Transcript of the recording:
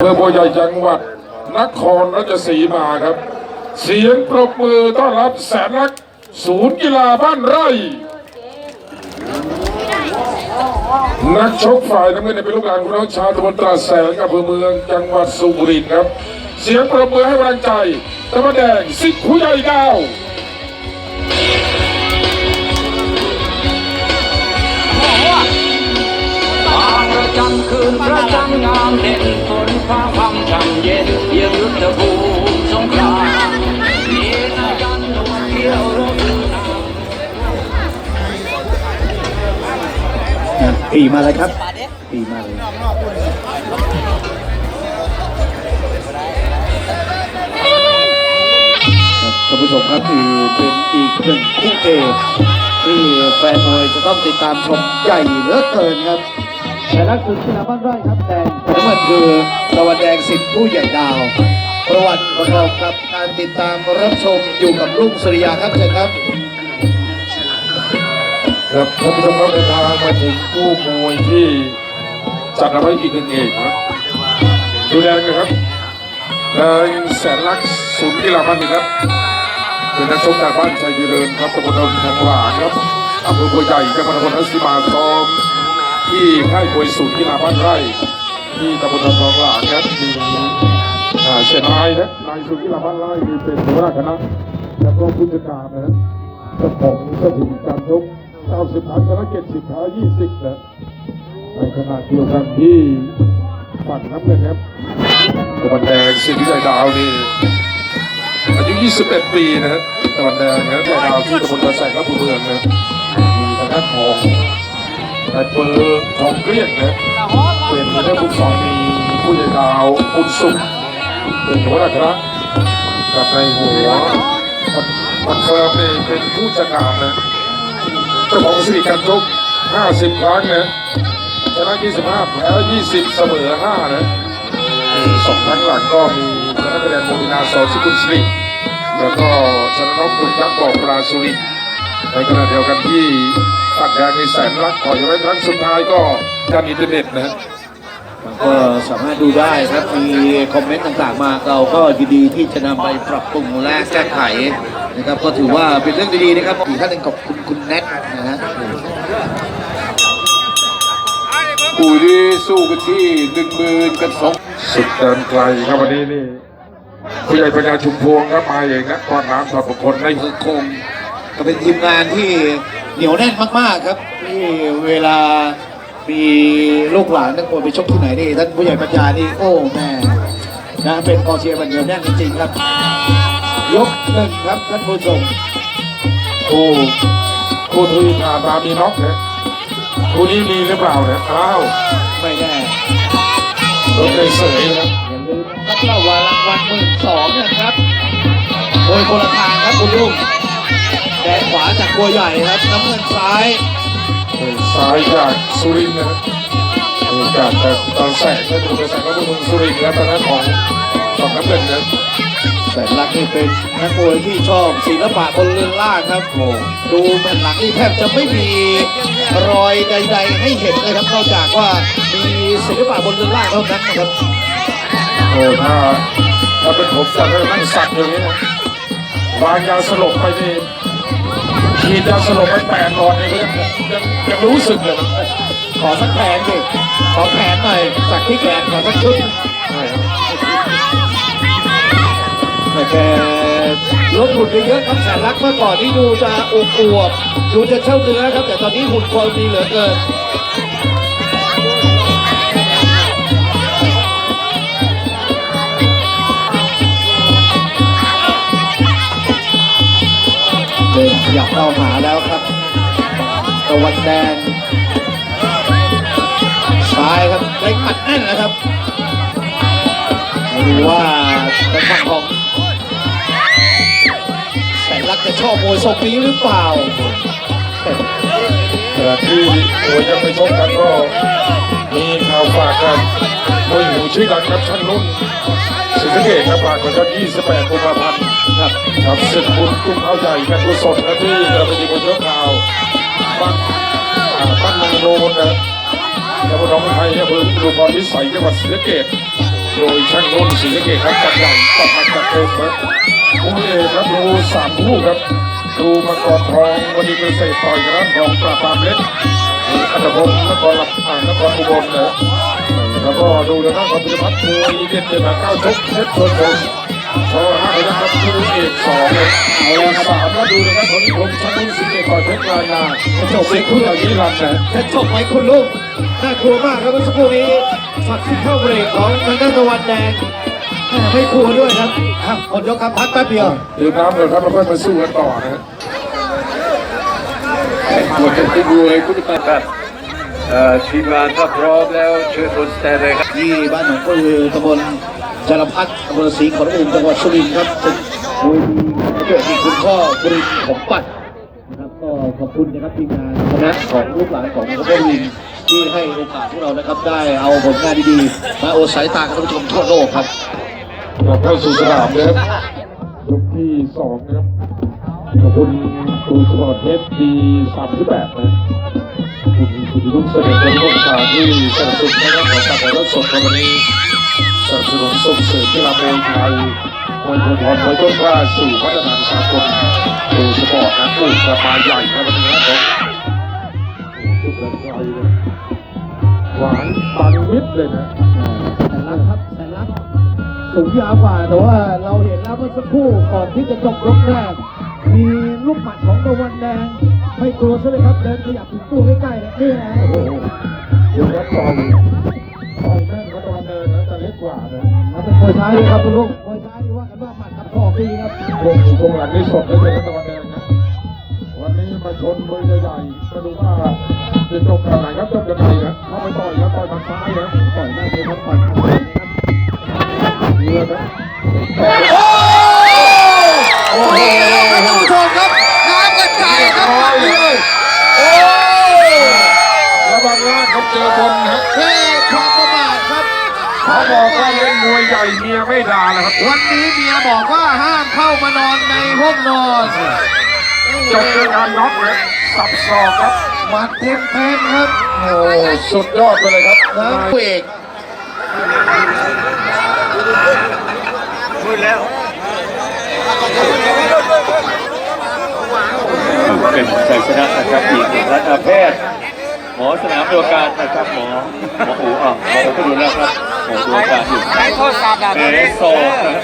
อำเภอบัวใหญ่จังหวัดนครราชสีมาครับ เสียงปรบมือต้อนรับแสนรักศูนย์กีฬาบ้านไร่ นักชกฝ่ายน้ำเงินเป็นลูกหลานของน้องชาวตะบนตราแสงอำเภอเมืองจังหวัดสุรินทร์ครับ เสียงปรบมือให้กำลังใจตะวันแดงสิทธิ์ผู้ใหญ่ดาวบางประจำคืนพระจันทร์งามเด่น ปีมาเลยครับ ปีมาเลยครับท่านผู้ชมครับนี่เป็นอีกหนึ่งคู่เอกที่แฟนมวยจะต้องติดตามชมใหญ่เหลือเกินครับแต่ละคุณที่นาบ้านไร่ครับแดงน้ำมันคือตะวันแดงสิทธิ์ผู้ใหญ่ดาว ประวัติประกอบกับการติดตามรับชมอยู่กับลุงสุริยาครับเชิญครับ ครับท่านผู้ชมครับเดินทางมาถึงกู้มวยที่จัดเอาไว้อีกหนึ่งเอกครับดูแลกันครับนายแสนลักษณ์ศูนย์กีฬาบ้านนี่ครับเป็นนักชกจากบ้านชัยเริญครับตำบลดอนทางหลางครับอำเภอบัวใหญ่จังหวัดนครราชสีมาซ้อมที่ค่ายมวยศูนย์กีฬาบ้านไร่ที่ตำบลดอนทองหลางครับมีอ่าเสียนายนะนายศูนย์กีฬาบ้านไร่นี่เป็นหัวหน้าคณะแล้วก็ผู้จัดการนะเจ้าของสถิติการชก 90พันชนะ70ท้า20นะในขณะเดียวกันที่ฝั่งน้ำเงินครับตะวันแดงสิงห์ใหญ่ดาวนี่อายุ 21 ปีนะฮะตะวันแดงนะใหญ่ดาวที่ตำบลกระแสงและผู้เมืองนะมีทางด้านของนายเปิร์ทองเกลี้ยงนะเป็นเรื่องผู้สองมีผู้ใหญ่ดาวคุณสุขเป็นหัวหน้าคณะกับในหัวมันเฟิร์มเป็นผู้จัดการนะ เจ้าของสถิติการชก50 ครั้งนะชนะ25แพ้20 เสมอ 5 นะสองครั้งหลังก็มีชนะคะแนนโมมินาสอสิกุลสริแล้วก็ชนะนกคุณยักษ์บอกปราสุริในขณะเดียวกันที่ฝักแดงในแสนรักต่อยไว้ครั้งสุดท้ายก็การอินเทอร์เน็ตนะก็สามารถดูได้ครับมีคอมเมนต์ต่างๆมาเราก็ยินดีที่จะนำไปปรับปรุงและแก้ไข นะครับก็ถือว่าเป็นเรื่องดีๆนะครับอีกท่านหนึ่งขอบคุณคุณแนทนะฮะคู่นี้สู้กันที่หนึ่งหมื่นกันสองสุดเดินไกลครับวันนี้นี่ผู้ใหญ่ปัญญาชุมพวงครับมาเองนะก้อนน้ำถอดบุคคลในคือคงก็เป็นทีมงานที่เหนียวแน่นมากๆครับที่เวลามีลูกหลานทั้งคนไปชกที่ไหนนี่ท่านผู้ใหญ่ปัญญานี่โอ้แม่นะเป็นกองเชียร์มันเหนียวแน่นจริงๆครับ ยกหนึ่งครับท่านผู้ชมคู่คู่ทุยผ่านมามีน็อกนะคู่นี้มีหรือเปล่าเนี่ยอ้าวไม่แน่รถเลยเสยนะอย่าลืมนะครับรางวัลรางวัลหมื่นสองนะครับโดยคนละทางครับคุณลุงแดงขวาจากบัวใหญ่ครับน้ำเงินซ้ายเออซ้ายจากสุรินทร์นะเออจากจากตอนแสงนะดูกระแสก็เมืองสุรินทร์นะตอนนั้นของสองน้ำเงินนะ แสนลักนี่เป็นนักมวยที่ชอบศิลปะบนเรือนล่างครับโอ้ดูแผ่นหลังนี่แทบจะไม่มีรอยใด ๆ ให้เห็นเลยครับนอกจากว่ามีศิลปะบนเรือนล่างเท่านั้นนะครับโอ้ถ้าถ้าเป็นผมจะเริ่มนั่งสักอย่างนี้นะวางยาสลบไปนี่ฉีดยาสลบไปแปดหลอดนี่ก็ยังยังยังรู้สึกเลยขอสักแผนดิขอแผนหน่อยสักที่แขนขอสักชุด แต่แกลดหุ่นไปเยอะครับแสนรักเมื่อก่อนนี่ดูจะอวบอวบดูจะเช่าเนื้อครับ แต่ตอนนี้หุ่นความดีเหลือเกินเดินขยับเข้าหาแล้วครับตะวันแดงซ้ายครับเล็กหมัดแน่นนะครับมาดูว่าเป็นฝั่งของ รักจะชอบมวยทรงนี้หรือเปล่าขณะที่โอ้ยยังไม่ชกกันก็มีข่าวฝากกันมวยหูชื่อดังครับชั้นนุ่นศรีสะเกดครับฝากกันครับ28กุมภาพันธ์ครับครับศึกคุณกุ้งเขาใหญ่กันกุศลนะที่เราไปดีบนยกข่าวบ้านอ่าบ้านนางโรนนะแล้วก็น้องไทยเนี่ยเพิ่งดูพรพิสัยจังหวัดศรีสะเกดโดยนศรีสะเกษครับจัดใหญ่จัดหนักจัดเต็มครับ คู่เอกครับดูสามคู่ครับดูมังกรทองวันนี้เกษตรต่อยกับร้านทองปราบปรามเล็กอัตพงนครลำอ่านนครอุบลนะแล้วก็ดูทางด้านของพิพัฒน์มวยเด็ดเด็ดเก้าชกเพชรชนชนชอห้าพยัคฆ์ครับคู่เอกสองเลยเอาละสามก็ดูนะครับของนิคมชั้นรุ่สิบเอ็ดต่อยเพชรลายนาจะจบเป็นคู่อย่างนี้รันนะจะจบไหมคุณลูกน่ากลัวมากครับเมื่อสักครู่นี้ช็อตที่เข้าเบรกของทางด้านตะวันแดง แม่ไม่กลัวด้วยครับอะหมดยกครับพักแป๊บเดียว ดื่มน้ำเลยครับแล้วค่อยมาสู้กันต่อนะฮะหมดทุกดูเลยคุณตาครับเอ่อทีมงานถ้าพร้อมแล้วเชิญบนสแตนเลยครับที่บ้านหนองปลือตำบลจารพัฒน์อำเภอศรีขอรภูมิจังหวัดสุรินทร์ครับเป็นมวยดีเกิดที่คุณพ่อบรินของปัดนะครับก็ขอบคุณนะครับทีมงานคณะของลูกหลานของคุณพ่อวินที่ให้โอกาสพวกเรานะครับได้เอาผลงานดีๆมาโอสายตากับท่านผู้ชมทั่วโลกครับ เราเข้าสู่สนามนะครับยกที่สองนะครับขอบคุณครูสปอร์ตเอฟดีสามสิบแปดนะคุณคุณลุงเสด็จเป็นผู้ชาที่สนับสนุนนะครับของการถ่ายทอดสดในวันนี้สนับสนุนส่งเสริมกีฬาเมวยไทยมวยคนพร้อมวยต้นกล้าสู่มาตรฐาสากลครูสปอร์ตนะผู้กระมาใหญ่ครับวันนี้นะครับสุดแรงใจเลยหวานปันมิดเลยนะ สูงยาวกว่า แต่ว่าเราเห็นแล้วเมื่อสักครู่ก่อนที่จะจบยกแรก มีลูกหมัดของตะวันแดงไม่กลัวซะเลยครับ เดินขยับถึงตู้ใกล้ๆนะนี่นะโอ้โหเดี๋ยวครับต่อยต่อยแม่นก็ตอนเดินนะแต่เล็กกว่านะแล้วเป็นมวยซ้ายเลยครับคุณลุงมวยซ้ายที่ว่ากันว่าหมัดกับศอกดีครับวงตรงหลังนี่สดเลยเป็นตะวันแดงนะวันนี้มาชนมือใหญ่ๆมาดูว่าจะจบแบบไหนครับจบยังไงนะเข้าไปต่อยแล้วต่อยทางซ้ายนะต่อยหน้าเลยครับต่อย โอ้โหท่านผู้ชมครับน้ำกระจายครับปัดเลยแล้วบางร้านเขาเจอบนนะเฮ้ความประมาทครับเขาบอกว่าเล่นมวยใหญ่เมียไม่ด่านะครับ วันนี้เมียบอกว่าห้ามเข้ามานอนในห้องนอนจบด้วยการน็อกนะสับศอกครับมัดเต็มเต็มครับ โอ้สุดยอดไปเลยครับนะผู้เอก เป็นชัยชนะนะครับอีกหนึ่งรัฐแพทย์หมอสนามดูอาการนะครับหมอหมออูอะหมออูก็ดูแล้วครับหมอดูอาการอยู่ใช้โทรศัพท์แบบเอนี้โซนะครับ